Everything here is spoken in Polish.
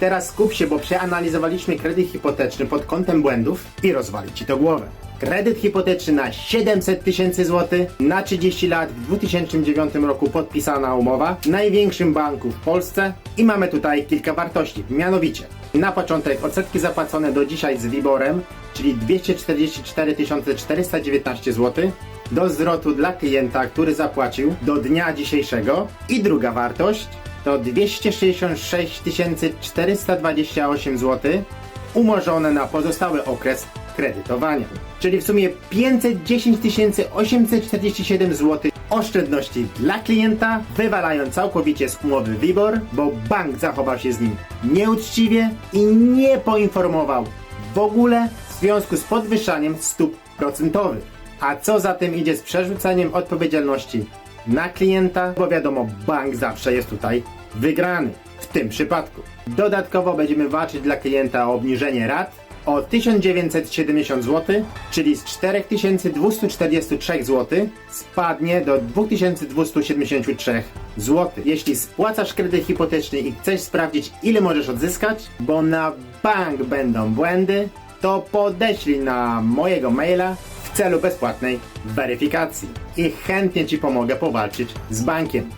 Teraz skup się, bo przeanalizowaliśmy kredyt hipoteczny pod kątem błędów i rozwali ci to głowę. Kredyt hipoteczny na 700 tysięcy złotych, na 30 lat w 2009 roku podpisana umowa w największym banku w Polsce i mamy tutaj kilka wartości, mianowicie na początek odsetki zapłacone do dzisiaj z Wiborem, czyli 244 419 zł, do zwrotu dla klienta, który zapłacił do dnia dzisiejszego i druga wartość to 266 428 zł umorzone na pozostały okres kredytowania. Czyli w sumie 510 847 zł oszczędności dla klienta, wywalając całkowicie z umowy WIBOR, bo bank zachował się z nim nieuczciwie i nie poinformował w ogóle w związku z podwyższaniem stóp procentowych. A co za tym idzie z przerzuceniem odpowiedzialności na klienta, bo wiadomo, bank zawsze jest tutaj wygrany w tym przypadku. Dodatkowo będziemy walczyć dla klienta o obniżenie rat o 1970 zł, czyli z 4243 zł spadnie do 2273 zł. Jeśli spłacasz kredyt hipoteczny i chcesz sprawdzić ile możesz odzyskać, bo na bank będą błędy, to podeślij na mojego maila w celu bezpłatnej weryfikacji i chętnie Ci pomogę powalczyć z bankiem.